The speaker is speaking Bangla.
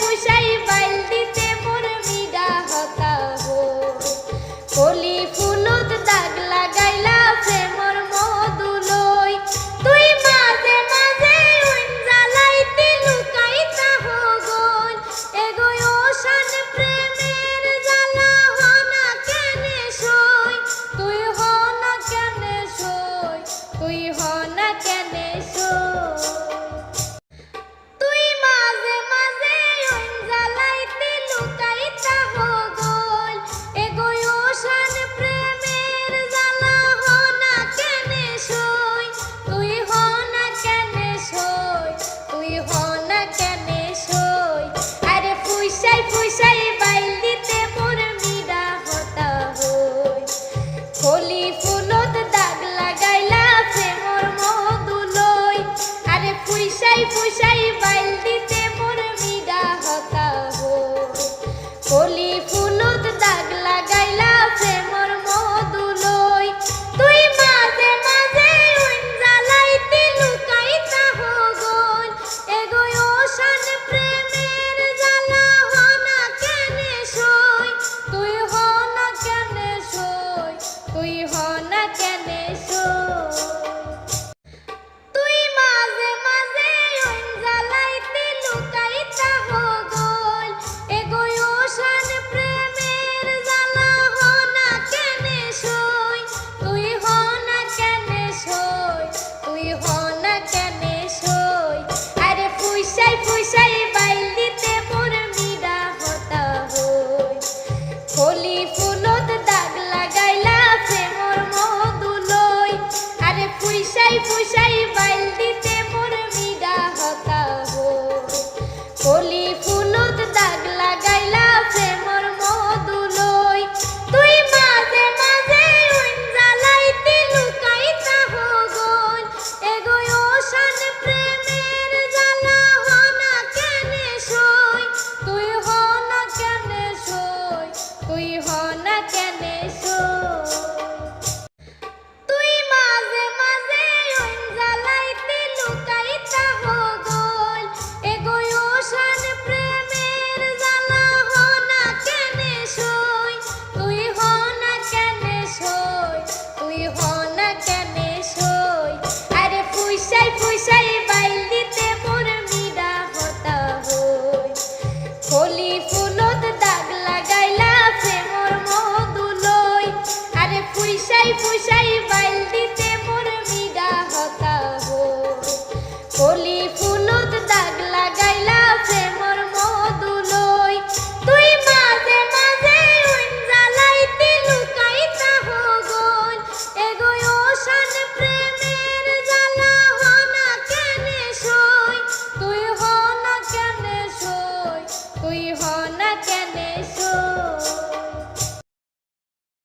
puxar. আরে ফুইসাই ফুইসাই ফুইসাই ফুইসাই বাইল aí.